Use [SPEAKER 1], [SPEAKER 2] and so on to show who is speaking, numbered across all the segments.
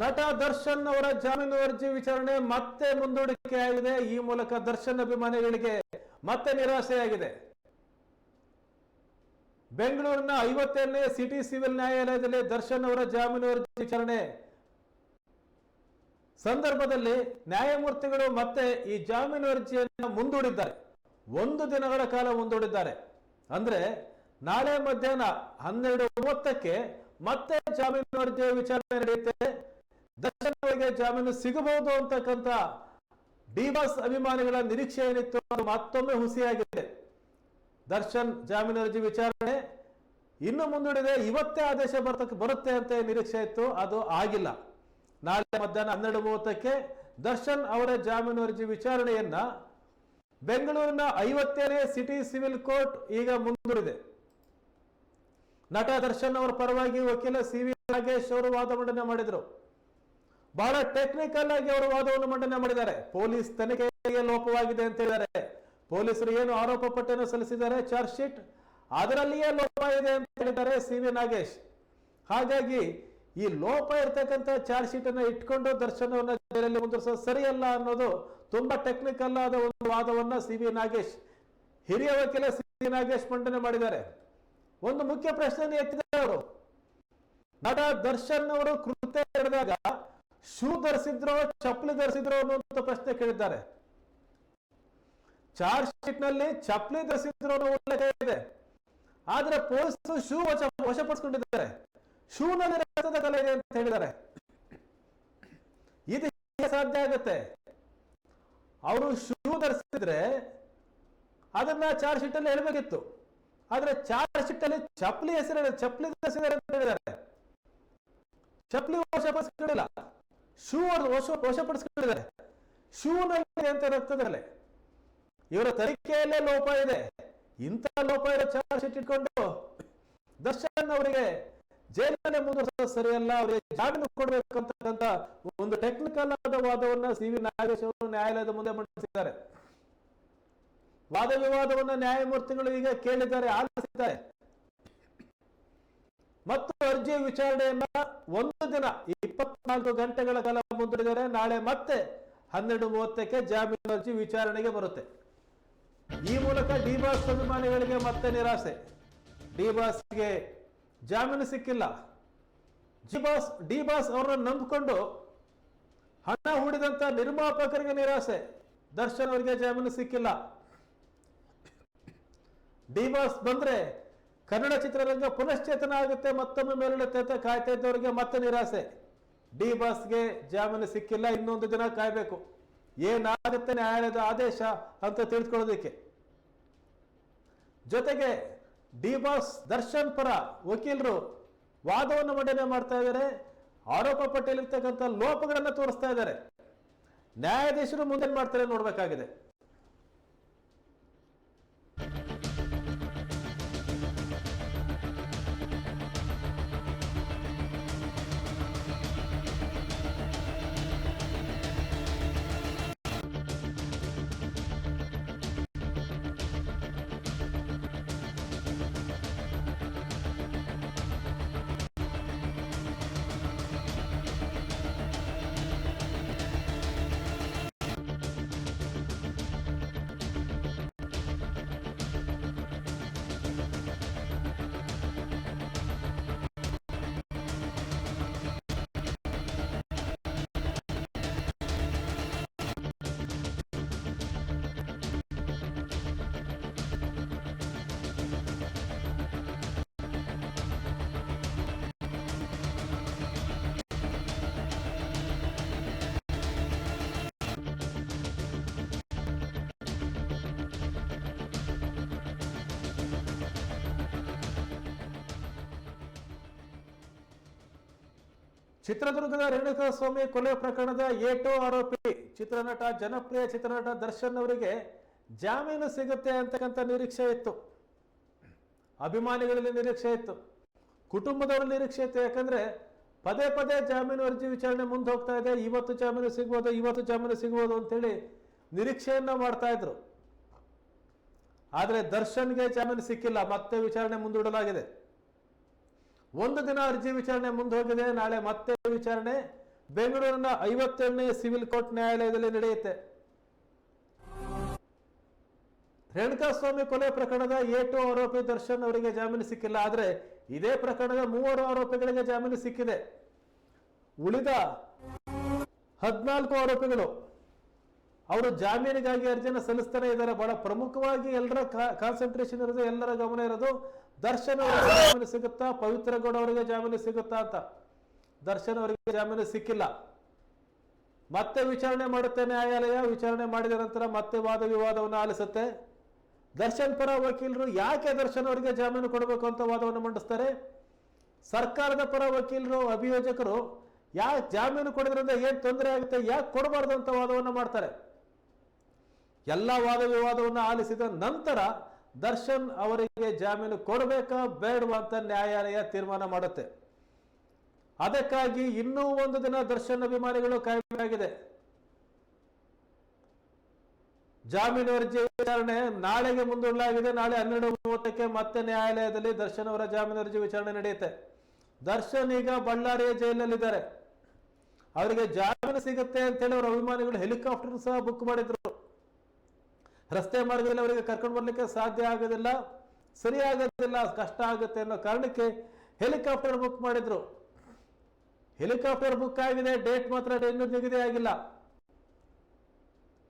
[SPEAKER 1] ನಟ ದರ್ಶನ್ ಅವರ ಜಾಮೀನು ಅರ್ಜಿ ವಿಚಾರಣೆ ಮತ್ತೆ ಮುಂದೂಡಿಕೆ ಆಗಿದೆ ಈ ಮೂಲಕ ದರ್ಶನ್ ಅಭಿಮಾನಿಗಳಿಗೆ ಮತ್ತೆ ನಿರಾಸೆಯಾಗಿದೆ. ಬೆಂಗಳೂರಿನ ಐವತ್ತೇಳನೇ ಸಿಟಿ ಸಿವಿಲ್ ನ್ಯಾಯಾಲಯದಲ್ಲಿ ದರ್ಶನ್ ಅವರ ಜಾಮೀನು ಅರ್ಜಿ ವಿಚಾರಣೆ. ಸಂದರ್ಭದಲ್ಲಿ ನ್ಯಾಯಮೂರ್ತಿಗಳು ಮತ್ತೆ ಈ ಜಾಮೀನು ಅರ್ಜಿಯನ್ನು ಮುಂದೂಡಿದ್ದಾರೆ. ಒಂದು ದಿನಗಳ ಕಾಲ ಮುಂದೂಡಿದ್ದಾರೆ. ಅಂದ್ರೆ ನಾಳೆ ಮಧ್ಯಾಹ್ನ ಹನ್ನೆರಡು ಮೂವತ್ತಕ್ಕೆ ಮತ್ತೆ ಜಾಮೀನು ಅರ್ಜಿಯ ವಿಚಾರಣೆ ನಡೆಯುತ್ತೆ. ದರ್ಶನ್ ಅವರಿಗೆ ಜಾಮೀನು ಸಿಗಬಹುದು ಅಂತಕ್ಕಂಥ ಡಿಬಾಸ್ ಅಭಿಮಾನಿಗಳ ನಿರೀಕ್ಷೆ ಏನಿತ್ತು ಅದು ಮತ್ತೊಮ್ಮೆ ಹುಸಿಯಾಗಿದೆ. ದರ್ಶನ್ ಜಾಮೀನು ಅರ್ಜಿ ವಿಚಾರಣೆ ಇನ್ನು ಮುಂದೂಡಿದೆ ಇವತ್ತೇ ಆದೇಶ ಬರ್ತಕ್ಕೆ ಬರುತ್ತೆ ಅಂತ ನಿರೀಕ್ಷೆ ಇತ್ತು, ಅದು ಆಗಿಲ್ಲ. ನಾಳೆ ಮಧ್ಯಾಹ್ನ ಹನ್ನೆರಡು ಮೂವತ್ತಕ್ಕೆ ದರ್ಶನ್ ಅವರ ಜಾಮೀನು ಅರ್ಜಿ ವಿಚಾರಣೆಯನ್ನ ಬೆಂಗಳೂರಿನ ಐವತ್ತೇಳನೇ ಸಿಟಿ ಸಿವಿಲ್ ಕೋರ್ಟ್ ಈಗ ಮುಂದೂಡಿದೆ. ನಟ ದರ್ಶನ್ ಅವರ ಪರವಾಗಿ ವಕೀಲ ಸಿ ವಿ ನಾಗೇಶ್ ಅವರು ವಾದ ಮಂಡನೆ ಮಾಡಿದರು. ಬಹಳ ಟೆಕ್ನಿಕಲ್ ಆಗಿ ಅವರು ವಾದವನ್ನು ಮಂಡನೆ ಮಾಡಿದ್ದಾರೆ. ಪೊಲೀಸ್ ತನಿಖೆಗೆ ಲೋಪವಾಗಿದೆ ಅಂತ ಹೇಳಿದ್ದಾರೆ. ಪೊಲೀಸರು ಏನು ಆರೋಪ ಪಟ್ಟಿಯನ್ನು ಸಲ್ಲಿಸಿದ್ದಾರೆ? ಚಾರ್ಜ್ ಶೀಟ್ ಅದರಲ್ಲಿಯೇ ಲೋಪ ಇದೆ ಅಂತ ಹೇಳಿದ್ದಾರೆ ಸಿ ವಿ ನಾಗೇಶ್. ಹಾಗಾಗಿ ಈ ಲೋಪ ಇರ್ತಕ್ಕಂಥ ಚಾರ್ಜ್ ಶೀಟ್ ಅನ್ನ ಇಟ್ಕೊಂಡು ದರ್ಶನ್ ಅವರನ್ನ ಜೈಲಲ್ಲಿ ಮುಂದುವರಿಸೋದು ಸರಿಯಲ್ಲ ಅನ್ನೋದು ತುಂಬಾ ಟೆಕ್ನಿಕಲ್ ಆದ ಒಂದು ವಾದವನ್ನ ಸಿ ವಿ ನಾಗೇಶ್, ಹಿರಿಯ ವಕೀಲ ಸಿ ವಿ ನಾಗೇಶ್ ಮಂಡನೆ ಮಾಡಿದ್ದಾರೆ. ಒಂದು ಮುಖ್ಯ ಪ್ರಶ್ನೆಯನ್ನು ಎತ್ತಿದ್ದಾರೆ ಅವರು. ನಟ ದರ್ಶನ್ ಅವರು ಕೃತ್ಯ ನಡೆದಾಗ ಶೂ ಧರಿಸಿದ್ರೋ, ಚಪ್ಪಲಿ ಧರಿಸಿದ್ರೋ ಅನ್ನುವಂಥ ಪ್ರಶ್ನೆ ಕೇಳಿದ್ದಾರೆ. ಚಾರ್ಜ್ ಶೀಟ್ನಲ್ಲಿ ಚಪ್ಪಲಿ ಧರಿಸಿದ್ರು ಅನ್ನೋ ಉಲ್ಲೇಖ ಇದೆ ಆದ್ರೆ ಪೊಲೀಸರು ಶೂ ವಶ, ವಶಪಡಿಸಿಕೊಂಡಿದ್ದಾರೆ. ಶೂನಲ್ಲಿ ರಕ್ತದ ಕಲೆ ಇದೆ ಅಂತ ಹೇಳಿದ್ದಾರೆ. ಇದು ಸಾಧ್ಯ ಆಗುತ್ತೆ? ಅವರು ಶೂ ಧರಿಸಿದ್ರೆ ಅದನ್ನ ಚಾರ್ಜ್ ಶೀಟ್ ಅಲ್ಲಿ ಹೇಳ್ಬೇಕಿತ್ತು. ಆದ್ರೆ ಚಾರ್ಜ್ ಶೀಟ್ ಅಲ್ಲಿ ಚಪ್ಪಲಿ ಹೆಸರು ಚಪ್ಪಲಿ ಧರಿಸಿದ್ದಾರೆ ಅಂತ ಹೇಳಿದ್ದಾರೆ. ಚಪ್ಪಲಿ ವಶಪಡಿಸ್ಕೊಂಡಿಲ್ಲ ಶೂ ವಶ ವಶಪಡಿಸ್ಕೊಂಡಿದ್ದಾರೆ. ಶೂನಲ್ಲಿ ಅಂತ ರಕ್ತದಲ್ಲೇ ಇವರ ತನಿಖೆಯಲ್ಲೇ ಲೋಪ ಇದೆ. ಇಂಥ ಲೋಪ ಇರೋ ಚಾರ್ಜ್ ಶೀಟ್ ಇಟ್ಕೊಂಡು ದರ್ಶನ್ ಅವರಿಗೆ ಜೈಲಲ್ಲೇ ಮುಂದುವರಿಸೋದು ಸರಿಯಲ್ಲ, ಅವರಿಗೆ ಜಾಮೀನು ಕೊಡಬೇಕಂತಕ್ಕಂಥ ಒಂದು ಟೆಕ್ನಿಕಲ್ ಆದ ವಾದವನ್ನ ಸಿ ವಿ ನಾಗೇಶ್ ಅವರು ನ್ಯಾಯಾಲಯದ ಮುಂದೆ ಮಂಡಿಸಿದ್ದಾರೆ. ವಾದ ವಿವಾದವನ್ನ ನ್ಯಾಯಮೂರ್ತಿಗಳು ಈಗ ಕೇಳಿದ್ದಾರೆ, ಆಲಿಸಿದ್ದಾರೆ. ಮತ್ತು ಅರ್ಜಿ ವಿಚಾರಣೆಯನ್ನ ಒಂದು ದಿನ, ಇಪ್ಪತ್ನಾಲ್ಕು ಗಂಟೆಗಳ ಕಾಲ ಮುಂದೂಡಿದರೆ ನಾಳೆ ಮತ್ತೆ ಹನ್ನೆರಡು ಮೂವತ್ತಕ್ಕೆ ಜಾಮೀನು ಅರ್ಜಿ ವಿಚಾರಣೆಗೆ ಬರುತ್ತೆ. ಈ ಮೂಲಕ ಡಿಬಾಸ್ ಅಭಿಮಾನಿಗಳಿಗೆ ಮತ್ತೆ ನಿರಾಸೆ. ಡಿಬಾಸ್ಗೆ ಜಾಮೀನು ಸಿಕ್ಕಿಲ್ಲ. ಜಿಬಾಸ್ ಡಿಬಾಸ್ ಅವರನ್ನು ನಂಬಿಕೊಂಡು ಹಣ ಹೂಡಿದಂತ ನಿರ್ಮಾಪಕರಿಗೆ ನಿರಾಸೆ. ದರ್ಶನ್ ಅವರಿಗೆ ಜಾಮೀನು ಸಿಕ್ಕಿಲ್ಲ. ಡಿಬಾಸ್ ಬಂದ್ರೆ ಕನ್ನಡ ಚಿತ್ರರಂಗ ಪುನಶ್ಚೇತನ ಆಗುತ್ತೆ, ಮತ್ತೊಮ್ಮೆ ಮೇಲೇಳುತ್ತೆ ಅಂತ ಕಾಯ್ತಾ ಇದ್ದವರಿಗೆ ಮತ್ತೆ ನಿರಾಸೆ. ಡಿ ಬಾಸ್ಗೆ ಜಾಮೀನು ಸಿಕ್ಕಿಲ್ಲ, ಇನ್ನೊಂದು ದಿನ ಕಾಯಬೇಕು. ಏನಾಗುತ್ತೆ ನ್ಯಾಯಾಲಯದ ಆದೇಶ ಅಂತ ತಿಳಿದುಕೊಳ್ಳೋದಕ್ಕೆ. ಜೊತೆಗೆ ಡಿ ಬಾಸ್ ದರ್ಶನ್ ಪರ ವಕೀಲರು ವಾದವನ್ನು ಮಂಡನೆ ಮಾಡ್ತಾ ಇದ್ದಾರೆ. ಆರೋಪ ಪಟ್ಟಿಯಲ್ಲಿರ್ತಕ್ಕಂಥ ಲೋಪಗಳನ್ನು ತೋರಿಸ್ತಾ ಇದ್ದಾರೆ. ನ್ಯಾಯಾಧೀಶರು ಮುಂದೆ ಮಾಡ್ತಾರೆ ನೋಡ್ಬೇಕಾಗಿದೆ. ಚಿತ್ರದುರ್ಗದ ರೇಣುಕಾ ಸ್ವಾಮಿ ಕೊಲೆ ಪ್ರಕರಣದ ಏಟೋ ಆರೋಪಿ, ಚಿತ್ರನಟ ಜನಪ್ರಿಯ ಚಿತ್ರನಟ ದರ್ಶನ್ ಅವರಿಗೆ ಜಾಮೀನು ಸಿಗುತ್ತೆ ಅಂತಕ್ಕಂಥ ನಿರೀಕ್ಷೆ ಇತ್ತು. ಅಭಿಮಾನಿಗಳಲ್ಲಿ ನಿರೀಕ್ಷೆ ಇತ್ತು. ಕುಟುಂಬದವರ ನಿರೀಕ್ಷೆ ಇತ್ತು. ಯಾಕಂದ್ರೆ ಪದೇ ಪದೇ ಜಾಮೀನು ಅರ್ಜಿ ವಿಚಾರಣೆ ಮುಂದೆ ಹೋಗ್ತಾ ಇದೆ. ಇವತ್ತು ಜಾಮೀನು ಸಿಗ್ಬೋದು, ಇವತ್ತು ಜಾಮೀನು ಸಿಗ್ಬೋದು ಅಂತೇಳಿ ನಿರೀಕ್ಷೆಯನ್ನ ಮಾಡ್ತಾ ಇದ್ರು. ಆದರೆ ದರ್ಶನ್ಗೆ ಜಾಮೀನು ಸಿಕ್ಕಿಲ್ಲ. ಮತ್ತೆ ವಿಚಾರಣೆ ಮುಂದೂಡಲಾಗಿದೆ. ಒಂದು ದಿನ ಅರ್ಜಿ ವಿಚಾರಣೆ ಮುಂದೋಗಿದೆ. ನಾಳೆ ಮತ್ತೆ ವಿಚಾರಣೆ. ಬೆಂಗಳೂರಿನ ಐವತ್ತೆರಡನೇ ಸಿವಿಲ್ ಕೋರ್ಟ್ ನ್ಯಾಯಾಲಯದಲ್ಲಿ ನಡೆಯುತ್ತೆ. ರೇಣುಕಾಸ್ವಾಮಿ ಕೊಲೆ ಪ್ರಕರಣದ ಏಟು ಆರೋಪಿ ದರ್ಶನ್ ಅವರಿಗೆ ಜಾಮೀನು ಸಿಕ್ಕಿಲ್ಲ. ಆದರೆ ಇದೇ ಪ್ರಕರಣದ ಮೂವರು ಆರೋಪಿಗಳಿಗೆ ಜಾಮೀನು ಸಿಕ್ಕಿದೆ. ಉಳಿದ ಹದಿನಾಲ್ಕು ಆರೋಪಿಗಳು ಅವರು ಜಾಮೀನಿಗಾಗಿ ಅರ್ಜಿಯನ್ನು ಸಲ್ಲಿಸ್ತಾನೆ ಇದ್ದಾರೆ. ಬಹಳ ಪ್ರಮುಖವಾಗಿ ಎಲ್ಲರ ಕಾನ್ಸಂಟ್ರೇಷನ್ ಇರೋದು, ಎಲ್ಲರ ಗಮನ ಇರೋದು ದರ್ಶನ್ ಅವರಿಗೆ ಜಾಮೀನು ಸಿಗುತ್ತಾ, ಪವಿತ್ರ ಗೌಡ ಅವರಿಗೆ ಜಾಮೀನು ಸಿಗುತ್ತಾ ಅಂತ. ದರ್ಶನ್ ಅವರಿಗೆ ಜಾಮೀನು ಸಿಕ್ಕಿಲ್ಲ. ಮತ್ತೆ ವಿಚಾರಣೆ ಮಾಡುತ್ತೆ ನ್ಯಾಯಾಲಯ. ವಿಚಾರಣೆ ಮಾಡಿದ ನಂತರ ಮತ್ತೆ ವಾದ ವಿವಾದವನ್ನು ಆಲಿಸುತ್ತೆ. ದರ್ಶನ್ ಪರ ವಕೀಲರು ಯಾಕೆ ದರ್ಶನ್ ಅವರಿಗೆ ಜಾಮೀನು ಕೊಡಬೇಕು ಅಂತ ವಾದವನ್ನು ಮಂಡಿಸ್ತಾರೆ? ಸರ್ಕಾರದ ಪರ ವಕೀಲರು, ಅಭಿಯೋಜಕರು ಯಾಕೆ ಜಾಮೀನು ಕೊಡೋದ್ರಿಂದ ಏನ್ ತೊಂದರೆ ಆಗುತ್ತೆ, ಯಾಕೆ ಕೊಡಬಾರ್ದು ಅಂತ ವಾದವನ್ನು ಮಾಡ್ತಾರೆ? ಎಲ್ಲ ವಾದ ವಿವಾದವನ್ನು ಆಲಿಸಿದ ನಂತರ ದರ್ಶನ್ ಅವರಿಗೆ ಜಾಮೀನು ಕೊಡಬೇಕಾ ಬೇಡವಾ ಅಂತ ನ್ಯಾಯಾಲಯ ತೀರ್ಮಾನ ಮಾಡುತ್ತೆ. ಅದಕ್ಕಾಗಿ ಇನ್ನೂ ಒಂದು ದಿನ ದರ್ಶನ್ ಅಭಿಮಾನಿಗಳು ಕಾಯಬೇಕಾಗಿದೆ. ಜಾಮೀನು ಅರ್ಜಿ ವಿಚಾರಣೆ ನಾಳೆಗೆ ಮುಂದೂಡಲಾಗಿದೆ ನಾಳೆ ಹನ್ನೆರಡು ಮೂವತ್ತಕ್ಕೆ ಮತ್ತೆ ನ್ಯಾಯಾಲಯದಲ್ಲಿ ದರ್ಶನ್ ಅವರ ಜಾಮೀನು ಅರ್ಜಿ ವಿಚಾರಣೆ ನಡೆಯುತ್ತೆ. ದರ್ಶನ್ ಈಗ ಬಳ್ಳಾರಿಯ ಜೈಲಿನಲ್ಲಿದ್ದಾರೆ ಅವರಿಗೆ ಜಾಮೀನು ಸಿಗುತ್ತೆ ಅಂತೇಳಿ ಅವರ ಅಭಿಮಾನಿಗಳು ಹೆಲಿಕಾಪ್ಟರ್ ಸಹ ಬುಕ್ ಮಾಡಿದ್ರು. ರಸ್ತೆ ಮಾರ್ಗದಲ್ಲಿ ಅವರಿಗೆ ಕರ್ಕೊಂಡು ಬರಲಿಕ್ಕೆ ಸಾಧ್ಯ ಆಗೋದಿಲ್ಲ ಸರಿಯಾಗೋದಿಲ್ಲ ಕಷ್ಟ ಆಗುತ್ತೆ ಅನ್ನೋ ಕಾರಣಕ್ಕೆ ಹೆಲಿಕಾಪ್ಟರ್ ಬುಕ್ ಮಾಡಿದ್ರು. ಹೆಲಿಕಾಪ್ಟರ್ ಬುಕ್ ಆಗಿದೆ ಡೇಟ್ ಮಾತ್ರ ಇನ್ನೂ ನಿಗದಿ ಆಗಿಲ್ಲ.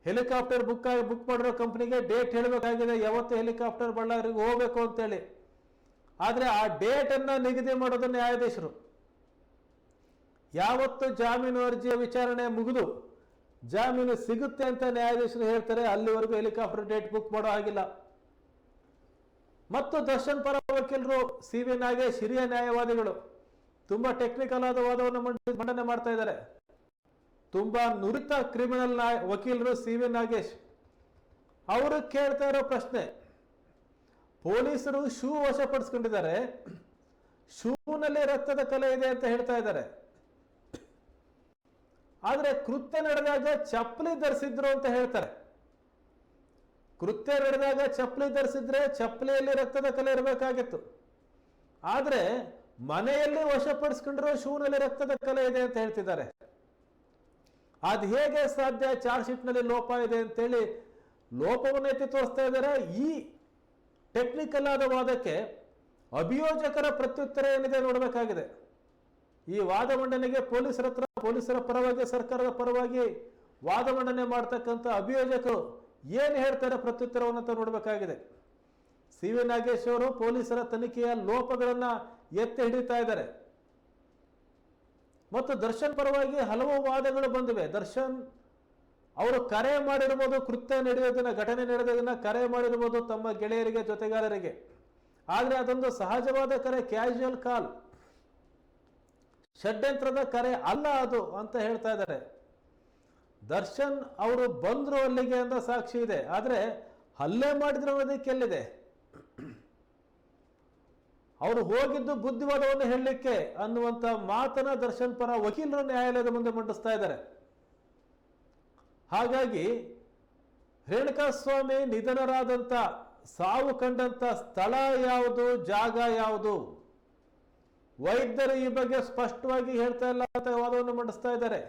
[SPEAKER 1] ಹೆಲಿಕಾಪ್ಟರ್ ಬುಕ್ ಆಗಿ ಬುಕ್ ಮಾಡಿರೋ ಕಂಪ್ನಿಗೆ ಡೇಟ್ ಹೇಳಬೇಕಾಗಿದೆ, ಯಾವತ್ತು ಹೆಲಿಕಾಪ್ಟರ್ ಬಳ್ಳಾರಿಗೆ ಹೋಗ್ಬೇಕು ಅಂತೇಳಿ. ಆದರೆ ಆ ಡೇಟನ್ನು ನಿಗದಿ ಮಾಡೋದು ನ್ಯಾಯಾಧೀಶರು. ಯಾವತ್ತು ಜಾಮೀನು ಅರ್ಜಿಯ ವಿಚಾರಣೆ ಮುಗಿದು ಜಾಮೀನು ಸಿಗುತ್ತೆ ಅಂತ ನ್ಯಾಯಾಧೀಶರು ಹೇಳ್ತಾರೆ, ಅಲ್ಲಿವರೆಗೂ ಹೆಲಿಕಾಪ್ಟರ್ ಡೇಟ್ ಬುಕ್ ಮಾಡೋ ಹಾಗಿಲ್ಲ. ಮತ್ತು ದರ್ಶನ್ ಪರ ವಕೀಲರು, ಸಿ ವಿ ನಾಗೇಶ್, ಹಿರಿಯ ನ್ಯಾಯವಾದಿಗಳು, ತುಂಬಾ ಟೆಕ್ನಿಕಲ್ ಆದ ವಾದವನ್ನು ಮಂಡಿ- ಮಂಡನೆ ಮಾಡ್ತಾ ಇದ್ದಾರೆ. ತುಂಬಾ ನುರಿತ ಕ್ರಿಮಿನಲ್ ವಕೀಲರು ಸಿ ವಿ ನಾಗೇಶ್, ಅವರು ಕೇಳ್ತಾ ಇರೋ ಪ್ರಶ್ನೆ, ಪೊಲೀಸರು ಶೂ ವಶಪಡಿಸ್ಕೊಂಡಿದ್ದಾರೆ, ಶೂನಲ್ಲಿ ರಕ್ತದ ಕಲೆ ಇದೆ ಅಂತ ಹೇಳ್ತಾ ಇದ್ದಾರೆ. ಆದ್ರೆ ಕೃತ್ಯ ನಡೆದಾಗ ಚಪ್ಪಲಿ ಧರಿಸಿದ್ರು ಅಂತ ಹೇಳ್ತಾರೆ. ಕೃತ್ಯ ನಡೆದಾಗ ಚಪ್ಪಲಿ ಧರಿಸಿದ್ರೆ ಚಪ್ಪಲಿಯಲ್ಲಿ ರಕ್ತದ ಕಲೆ ಇರಬೇಕಾಗಿತ್ತು. ಆದರೆ ಮನೆಯಲ್ಲಿ ವಶಪಡಿಸ್ಕೊಂಡಿರೋ ಶೂನಲ್ಲಿ ರಕ್ತದ ಕಲೆ ಇದೆ ಅಂತ ಹೇಳ್ತಿದ್ದಾರೆ. ಅದು ಹೇಗೆ ಸಾಧ್ಯ? ಚಾರ್ಜ್ ಶೀಟ್ನಲ್ಲಿ ಲೋಪ ಇದೆ ಅಂತೇಳಿ ಲೋಪವನ್ನು ಎತ್ತಿ ತೋರಿಸ್ತಾ ಇದ್ದಾರೆ. ಈ ಟೆಕ್ನಿಕಲ್ ಆದ ವಾದಕ್ಕೆ ಅಭಿಯೋಜಕರ ಪ್ರತ್ಯುತ್ತರ ಏನಿದೆ ನೋಡಬೇಕಾಗಿದೆ. ಈ ವಾದ ಮಂಡನೆಗೆ ಪೊಲೀಸರ ಹತ್ರ, ಪೊಲೀಸರ ಪರವಾಗಿ, ಸರ್ಕಾರದ ಪರವಾಗಿ ವಾದ ಮಂಡನೆ ಮಾಡ್ತಕ್ಕಂಥ ಅಭಿಯೋಜಕರು ಏನು ಹೇಳ್ತಾರೆ ಪ್ರತ್ಯುತ್ತರವನ್ನು ನೋಡಬೇಕಾಗಿದೆ. ಸಿ ವಿ ನಾಗೇಶ್ ಅವರು ಪೊಲೀಸರ ತನಿಖೆಯ ಲೋಪಗಳನ್ನ ಎತ್ತಿ ಹಿಡಿತಾ ಇದ್ದಾರೆ. ಮತ್ತು ದರ್ಶನ್ ಪರವಾಗಿ ಹಲವು ವಾದಗಳು ಬಂದಿವೆ. ದರ್ಶನ್ ಅವರು ಕರೆ ಮಾಡಿರ್ಬೋದು, ಕೃತ್ಯ ನಡೆಯೋದನ್ನ, ಘಟನೆ ನಡೆಯೋದನ್ನ ಕರೆ ಮಾಡಿರ್ಬೋದು ತಮ್ಮ ಗೆಳೆಯರಿಗೆ, ಜೊತೆಗಾರರಿಗೆ. ಆದರೆ ಅದೊಂದು ಸಹಜವಾದ ಕರೆ, ಕ್ಯಾಶುಯಲ್ ಕಾಲ್. ಷಡ್ಯಂತ್ರದ ಕರೆ ಅಲ್ಲ ಅದು ಅಂತ ಹೇಳ್ತಾ ಇದ್ದಾರೆ. ದರ್ಶನ್ ಅವರು ಬಂದರು ಅಲ್ಲಿಗೆ ಅಂತ ಸಾಕ್ಷಿ ಇದೆ. ಆದರೆ ಹಲ್ಲೆ ಮಾಡಿದ್ರು ಅನ್ನೋದಕ್ಕೆ ಎಲ್ಲಿದೆ? ಅವರು ಹೋಗಿದ್ದು ಬುದ್ಧಿವಾದವನ್ನು ಹೇಳಲಿಕ್ಕೆ ಅನ್ನುವಂತ ಮಾತನ ದರ್ಶನ್ ಪರ ವಕೀಲರು ನ್ಯಾಯಾಲಯದ ಮುಂದೆ ಮಂಡಿಸ್ತಾ ಇದ್ದಾರೆ. ಹಾಗಾಗಿ ರೇಣುಕಾಸ್ವಾಮಿ ನಿಧನರಾದಂತ ಸಾವು ಕಂಡಂತ ಸ್ಥಳ ಯಾವುದು, ಜಾಗ ಯಾವುದು? ವೈದ್ಯರು ಈ ಬಗ್ಗೆ ಸ್ಪಷ್ಟವಾಗಿ ಹೇಳ್ತಾ ಇಲ್ಲ ಅಂತ ವಾದವನ್ನು ಮಂಡಿಸ್ತಾ ಇದ್ದಾರೆ.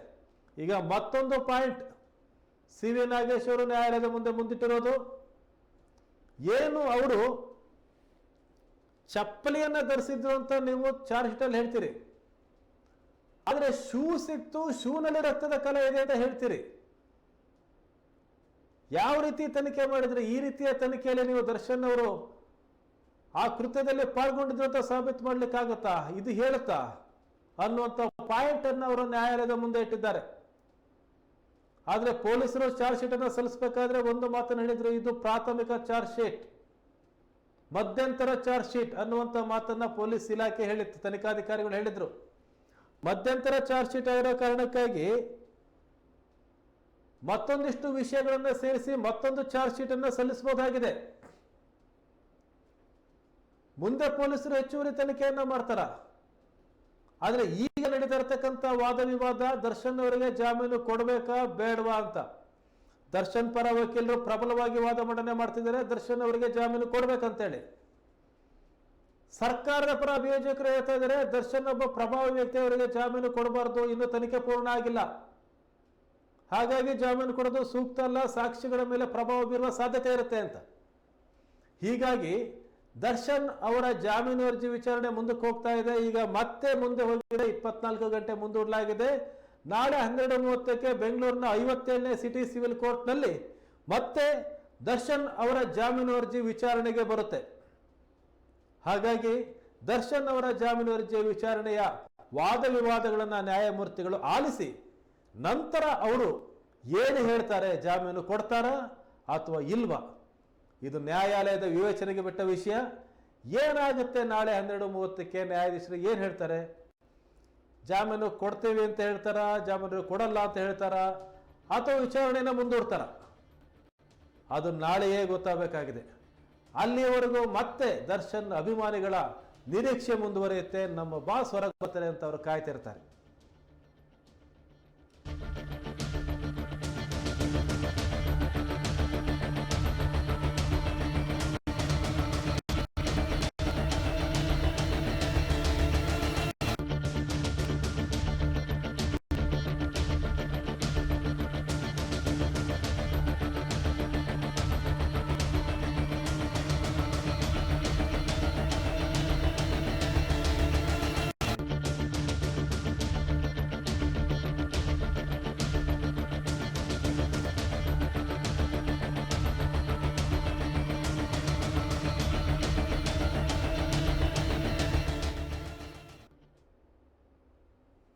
[SPEAKER 1] ಈಗ ಮತ್ತೊಂದು ಪಾಯಿಂಟ್. ಸಿ ವಿ ನಾಗೇಶ್ ಅವರು ನ್ಯಾಯಾಲಯದ ಮುಂದೆ ಮುಂದಿಟ್ಟಿರೋದು. ಏನು ಅವರು ಚಪ್ಪಲಿಯನ್ನ ಧರಿಸಿದ್ರು ಅಂತ ನೀವು ಚಾರ್ಜ್ ಅಲ್ಲಿ ಹೇಳ್ತೀರಿ. ಆದ್ರೆ ಶೂ ಸಿಕ್ತು, ಶೂನಲ್ಲಿ ರಕ್ತದ ಕಲೆ ಇದೆ ಅಂತ ಹೇಳ್ತೀರಿ. ಯಾವ ರೀತಿ ತನಿಖೆ ಮಾಡಿದ್ರೆ? ಈ ರೀತಿಯ ತನಿಖೆಯಲ್ಲಿ ನೀವು ದರ್ಶನ್ ಅವರು ಆ ಕೃತ್ಯದಲ್ಲಿ ಪಾಲ್ಗೊಂಡಿದ್ರು ಅಂತ ಸಾಬೀತು ಮಾಡ್ಲಿಕ್ಕಾಗುತ್ತಾ? ಇದು ಹೇಳುತ್ತಾ? ಅನ್ನುವಂಥ ಪಾಯಿಂಟ್ ಅನ್ನು ಅವರು ನ್ಯಾಯಾಲಯದ ಮುಂದೆ ಇಟ್ಟಿದ್ದಾರೆ. ಆದ್ರೆ ಪೊಲೀಸರು ಚಾರ್ಜ್ ಶೀಟ್ ಅನ್ನು ಸಲ್ಲಿಸಬೇಕಾದ್ರೆ ಒಂದು ಮಾತನ್ನು ಹೇಳಿದ್ರು, ಇದು ಪ್ರಾಥಮಿಕ ಚಾರ್ಜ್ ಶೀಟ್. ಮಧ್ಯಂತರ ಚಾರ್ಜ್ ಶೀಟ್ ಅನ್ನುವಂಥ ಮಾತನ್ನ ಪೊಲೀಸ್ ಇಲಾಖೆ ಹೇಳಿತ್ತು, ತನಿಖಾಧಿಕಾರಿಗಳು ಹೇಳಿದ್ರು. ಮಧ್ಯಂತರ ಚಾರ್ಜ್ ಶೀಟ್ ಆಗಿರೋ ಕಾರಣಕ್ಕಾಗಿ ಮತ್ತೊಂದಿಷ್ಟು ವಿಷಯಗಳನ್ನು ಸೇರಿಸಿ ಮತ್ತೊಂದು ಚಾರ್ಜ್ ಶೀಟ್ ಅನ್ನು ಸಲ್ಲಿಸಬಹುದಾಗಿದೆ. ಮುಂದೆ ಪೊಲೀಸರು ಹೆಚ್ಚುವರಿ ತನಿಖೆಯನ್ನ ಮಾಡ್ತಾರ. ಆದ್ರೆ ಈಗ ನಡೀತಾ ಇರತಕ್ಕಂತ ವಾದ ವಿವಾದ ದರ್ಶನ್ ಅವರಿಗೆ ಜಾಮೀನು ಕೊಡಬೇಕಾ ಬೇಡವಾ ಅಂತ. ದರ್ಶನ್ ಪರ ವಕೀಲರು ಪ್ರಬಲವಾಗಿ ವಾದ ಮಂಡನೆ ಮಾಡ್ತಿದ್ದಾರೆ, ದರ್ಶನ್ ಅವರಿಗೆ ಜಾಮೀನು ಕೊಡ್ಬೇಕಂತೇಳಿ. ಸರ್ಕಾರದ ಪರ ಅಭಿಯೋಜಕರು ಹೇಳ್ತಾ ಇದ್ದಾರೆ, ದರ್ಶನ್ ಒಬ್ಬ ಪ್ರಭಾವಿ ವ್ಯಕ್ತಿ, ಅವರಿಗೆ ಜಾಮೀನು ಕೊಡಬಾರ್ದು, ಇನ್ನು ತನಿಖೆ ಪೂರ್ಣ ಆಗಿಲ್ಲ. ಹಾಗಾಗಿ ಜಾಮೀನು ಕೊಡೋದು ಸೂಕ್ತ ಅಲ್ಲ, ಸಾಕ್ಷಿಗಳ ಮೇಲೆ ಪ್ರಭಾವ ಬೀರುವ ಸಾಧ್ಯತೆ ಇರುತ್ತೆ ಅಂತ. ಹೀಗಾಗಿ ದರ್ಶನ್ ಅವರ ಜಾಮೀನು ಅರ್ಜಿ ವಿಚಾರಣೆ ಮುಂದಕ್ಕೆ ಹೋಗ್ತಾ ಇದೆ. ಈಗ ಮತ್ತೆ ಮುಂದೆ ಹೋಗಿದೆ. ಇಪ್ಪತ್ನಾಲ್ಕು ಗಂಟೆ ಮುಂದೂಡಲಾಗಿದೆ. ನಾಳೆ ಹನ್ನೆರಡು ಮೂವತ್ತಕ್ಕೆ ಬೆಂಗಳೂರಿನ ಐವತ್ತೇಳನೇ ಸಿಟಿ ಸಿವಿಲ್ ಕೋರ್ಟ್ನಲ್ಲಿ ಮತ್ತೆ ದರ್ಶನ್ ಅವರ ಜಾಮೀನು ಅರ್ಜಿ ವಿಚಾರಣೆಗೆ ಬರುತ್ತೆ. ಹಾಗಾಗಿ ದರ್ಶನ್ ಅವರ ಜಾಮೀನು ಅರ್ಜಿಯ ವಿಚಾರಣೆಯ ವಾದ ವಿವಾದಗಳನ್ನು ನ್ಯಾಯಮೂರ್ತಿಗಳು ಆಲಿಸಿ ನಂತರ ಅವರು ಏನು ಹೇಳ್ತಾರೆ? ಜಾಮೀನು ಕೊಡ್ತಾರಾ ಅಥವಾ ಇಲ್ವಾ? ಇದು ನ್ಯಾಯಾಲಯದ ವಿವೇಚನೆಗೆ ಬಿಟ್ಟ ವಿಷಯ. ಏನಾಗುತ್ತೆ ನಾಳೆ ಹನ್ನೆರಡು ಮೂವತ್ತಕ್ಕೆ ನ್ಯಾಯಾಧೀಶರು ಏನು ಹೇಳ್ತಾರೆ? ಜಾಮೀನು ಕೊಡ್ತೀವಿ ಅಂತ ಹೇಳ್ತಾರಾ? ಜಾಮೀನು ಕೊಡಲ್ಲ ಅಂತ ಹೇಳ್ತಾರಾ? ಅಥವಾ ವಿಚಾರಣೆನ ಮುಂದೂಡ್ತಾರ? ಅದು ನಾಳೆಯೇ ಗೊತ್ತಾಗಬೇಕಾಗಿದೆ. ಅಲ್ಲಿಯವರೆಗೂ ಮತ್ತೆ ದರ್ಶನ್ ಅಭಿಮಾನಿಗಳ ನಿರೀಕ್ಷೆ ಮುಂದುವರಿಯುತ್ತೆ. ನಮ್ಮ ಬಾಸ್ ಹೊರಗೆ ಬರ್ತಾರೆ ಅಂತ ಅವರು ಕಾಯ್ತಿರ್ತಾರೆ.